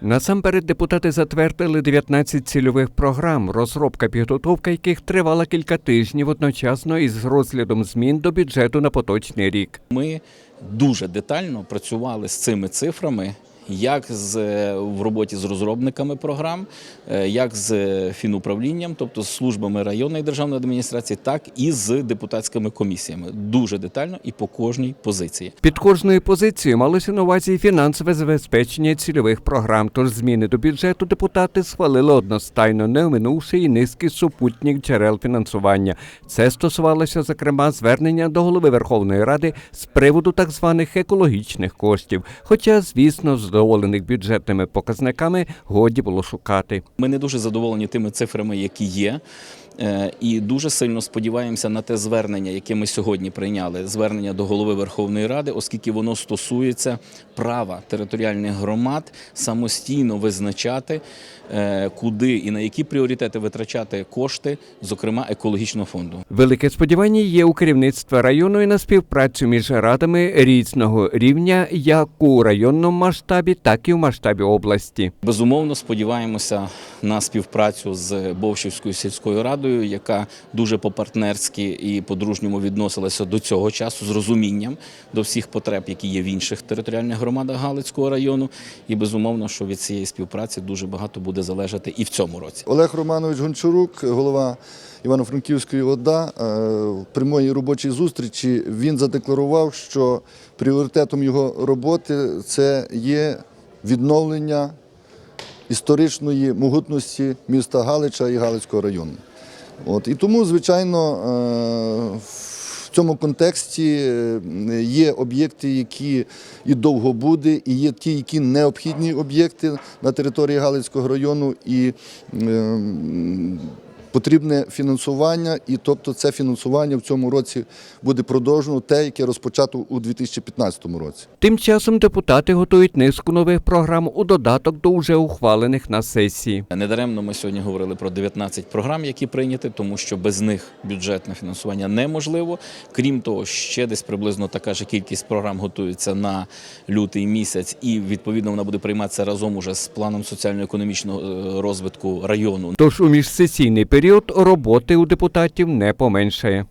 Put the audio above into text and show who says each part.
Speaker 1: Насамперед депутати затвердили 19 цільових програм, розробка підготовка яких тривала кілька тижнів одночасно із розглядом змін до бюджету на поточний рік.
Speaker 2: Ми дуже детально працювали з цими цифрами. Як з в роботі з розробниками програм, е, як з фінуправлінням, тобто з службами районної державної адміністрації, так і з депутатськими комісіями. Дуже детально і по кожній позиції.
Speaker 1: Під кожною позицією малося на увазі фінансове забезпечення цільових програм. Тож зміни до бюджету депутати схвалили одностайно, не оминувши і низки супутніх джерел фінансування. Це стосувалося зокрема звернення до голови Верховної Ради з приводу так званих екологічних коштів. Хоча, звісно, задоволених бюджетними показниками годі було шукати.
Speaker 2: Ми не дуже задоволені тими цифрами, які є. Е, І дуже сильно сподіваємося на те звернення, яке ми сьогодні прийняли, звернення до голови Верховної Ради, оскільки воно стосується права територіальних громад самостійно визначати, е, куди і на які пріоритети витрачати кошти, зокрема екологічного фонду.
Speaker 1: Велике сподівання є у керівництва району і на співпрацю між радами різного рівня, як у районному масштабі, так і в масштабі області.
Speaker 2: Безумовно, сподіваємося на співпрацю з Бовщівською сільською радою, яка дуже по-партнерськи і по-дружньому відносилася до цього часу з розумінням до всіх потреб, які є в інших територіальних громадах Галицького району. І безумовно, що від цієї співпраці дуже багато буде залежати і в цьому році.
Speaker 3: Олег Романович Гончарук, голова Івано-Франківської ОДА, е, в прямої робочій зустрічі він задекларував, що пріоритетом його роботи це є відновлення історичної могутності міста Галича і Галицького району. От, і тому, звичайно, е, в цьому контексті е, є об'єкти, які і довго буде, і є ті, які необхідні об'єкти на території Галицького району, і е, потрібне фінансування, і тобто це фінансування в цьому році буде продовжено, те, яке розпочато у 2015 році.
Speaker 1: Тим часом депутати готують низку нових програм у додаток до вже ухвалених на сесії.
Speaker 2: Недаремно ми сьогодні говорили про 19 програм, які прийняті, тому що без них бюджетне фінансування неможливо. Крім того, ще десь приблизно така ж кількість програм готується на лютий місяць, і відповідно вона буде прийматися разом уже з планом соціально-економічного е, розвитку району.
Speaker 1: Тож у міжсесійний період роботи у депутатів не поменшає.